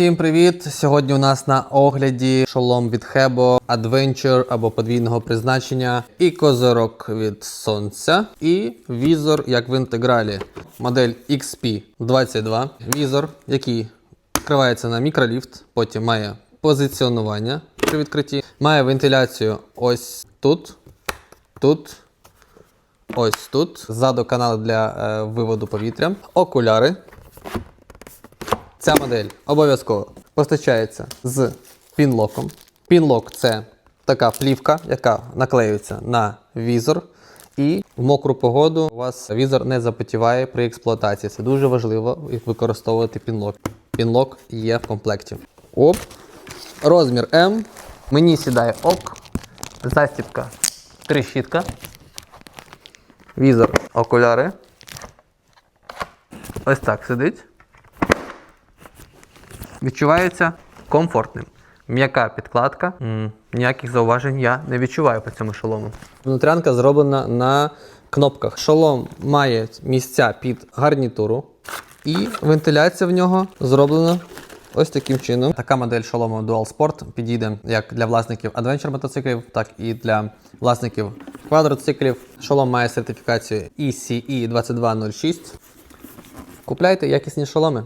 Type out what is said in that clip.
Всім привіт! Сьогодні у нас на огляді шолом від Hebo Adventure або подвійного призначення, і козирок від сонця, і візор, як в інтегралі. Модель XP22. Візор, який відкривається на мікроліфт, потім має позиціонування при відкритті, має вентиляцію ось тут, тут. Ось тут. Ззаду канал для е, виводу повітря. Окуляри. Ця модель обов'язково постачається з пінлоком. Пінлок це така плівка, яка наклеюється на візор. І в мокру погоду у вас візор не запотіває при експлуатації. Це дуже важливо використовувати пінлок. Пінлок є в комплекті. Оп. Розмір М. Мені сідає ок. Застібка. Трещітка. Візор, окуляри. Ось так сидить. Відчувається комфортним. М'яка підкладка. Ніяких зауважень я не відчуваю по цьому шолому. Внутрянка зроблена на кнопках. Шолом має місця під гарнітуру, і вентиляція в нього зроблена ось таким чином. Така модель шолому Dual Sport підійде як для власників адвенчер мотоциклів, так і для власників квадроциклів. Шолом має сертифікацію E ECE 2206. Купляйте якісні шоломи.